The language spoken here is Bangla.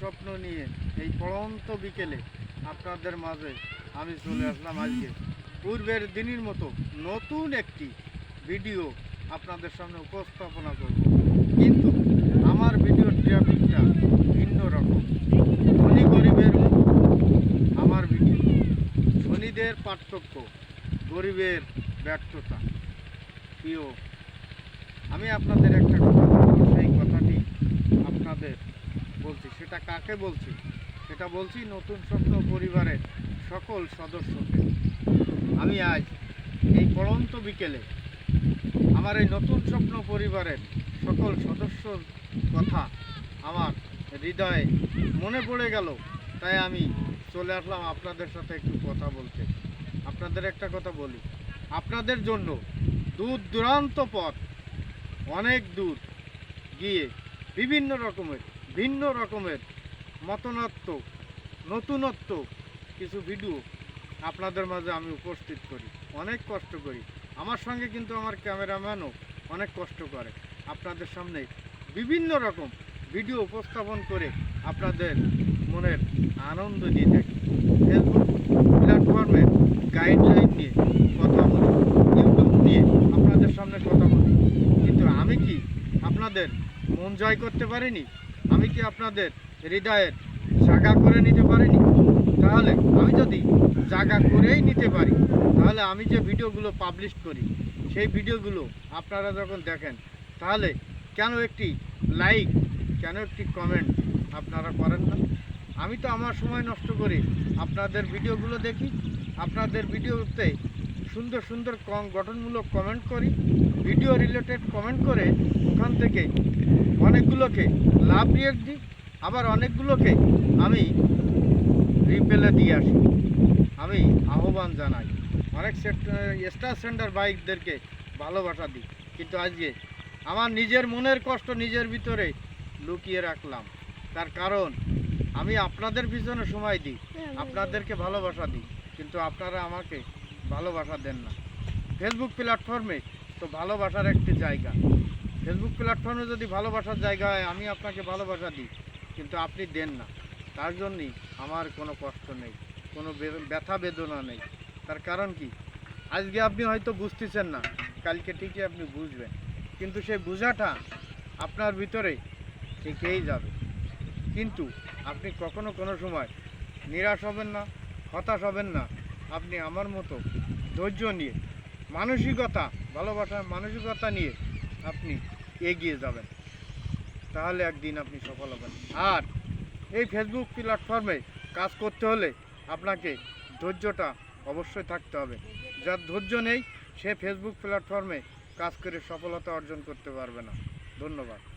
স্বপ্ন নিয়ে এই পড়ন্ত বিকেলে আপনাদের মাঝে আমি চলে আসলাম আজকে। পূর্বের দিনের মতো নতুন একটি ভিডিও আপনাদের সামনে উপস্থাপনা করব। কিন্তু আমার ভিডিওর ট্রাফিকটা ভিন্ন রকম। ধনী গরিবের আমার ভিডিও। ধনীদের পার্থক্য গরিবের ব্যর্থতা। প্রিয়, আমি আপনাদের একটা কথা সেই কথাটি আপনাদের বলছি, সেটা কাকে বলছি? সেটা বলছি নতুন স্বপ্ন পরিবারের সকল সদস্যকে। আমি আজ এই পড়ন্ত বিকেলে আমার এই নতুন স্বপ্ন পরিবারের সকল সদস্যর কথা আমার হৃদয়ে মনে পড়ে গেল, তাই আমি চলে আসলাম আপনাদের সাথে একটু কথা বলতে। আপনাদের একটা কথা বলি, আপনাদের জন্য দূর দূরান্ত পথ অনেক দূর গিয়ে বিভিন্ন রকমের ভিন্ন রকমের মতনত্ব নতুনত্ব কিছু ভিডিও আপনাদের মাঝে আমি উপস্থিত করি। অনেক কষ্ট করি। আমার সঙ্গে কিন্তু আমার ক্যামেরাম্যানও অনেক কষ্ট করে। আপনাদের সামনে বিভিন্ন রকম ভিডিও উপস্থাপন করে আপনাদের মনের আনন্দ দিয়ে থাকি। ফেসবুক প্ল্যাটফর্মে গাইডলাইন নিয়ে কথা বলি। ইউটিউব নিয়ে আপনাদের সামনে কথা বলি। কিন্তু আমি কি আপনাদের মন জয় করতে পারিনি? আমি কি আপনাদের হৃদয়ের জাগা করে নিতে পারিনি? তাহলে আমি যদি জাগা করেই নিতে পারি, তাহলে আমি যে ভিডিওগুলো পাবলিশ করি, সেই ভিডিওগুলো আপনারা যখন দেখেন, তাহলে কেন একটি লাইক কেন একটি কমেন্ট আপনারা করেন না? আমি তো আমার সময় নষ্ট করি, আপনাদের ভিডিওগুলো দেখি, আপনাদের ভিডিওতে সুন্দর সুন্দর গঠনমূলক কমেন্ট করি ভিডিও রিলেটেড কমেন্ট করে ওখান থেকে অনেকগুলোকে লাভ রিয়েক্ট দিই আবার অনেকগুলোকে আমি রিপেলে দিয়ে আসি। আমি আহ্বান জানাই, অনেক স্টার সেন্টার বাইকদেরকে ভালোবাসা দিই। কিন্তু আজকে আমার নিজের মনের কষ্ট নিজের ভিতরে লুকিয়ে রাখলাম। তার কারণ, আমি আপনাদের পিছনে সময় দিই, আপনাদেরকে ভালোবাসা দিই, কিন্তু আপনারা আমাকে ভালোবাসা দেন না। ফেসবুক প্ল্যাটফর্মে তো ভালোবাসার একটি জায়গা। ফেসবুক প্ল্যাটফর্মে যদি ভালোবাসার জায়গা হয়, আমি আপনাকে ভালোবাসা দিই। কিন্তু আপনি দেন না। তার জন্যই আমার কোনো কষ্ট নেই, কোনো ব্যথা বেদনা নেই। তার কারণ কি? আজকে আপনি হয়তো বুঝতেছেন না, কালকে ঠিকই আপনি বুঝবেন। কিন্তু সেই বোঝাটা আপনার ভিতরে থেকেই যাবে। কিন্তু আপনি কখনো কোনো সময় নিরাশ হবেন না, হতাশ হবেন না। আপনি আমার মতো ধৈর্য নিয়ে, মানসিকতা, ভালোবাসার মানসিকতা নিয়ে আপনি এগিয়ে যাবেন। তাহলে একদিন আপনি সফল হবেন। আর এই ফেসবুক প্ল্যাটফর্মে কাজ করতে হলে আপনাকে ধৈর্যটা অবশ্যই থাকতে হবে। যার ধৈর্য নেই, সে ফেসবুক প্ল্যাটফর্মে কাজ করে সফলতা অর্জন করতে পারবে না। ধন্যবাদ।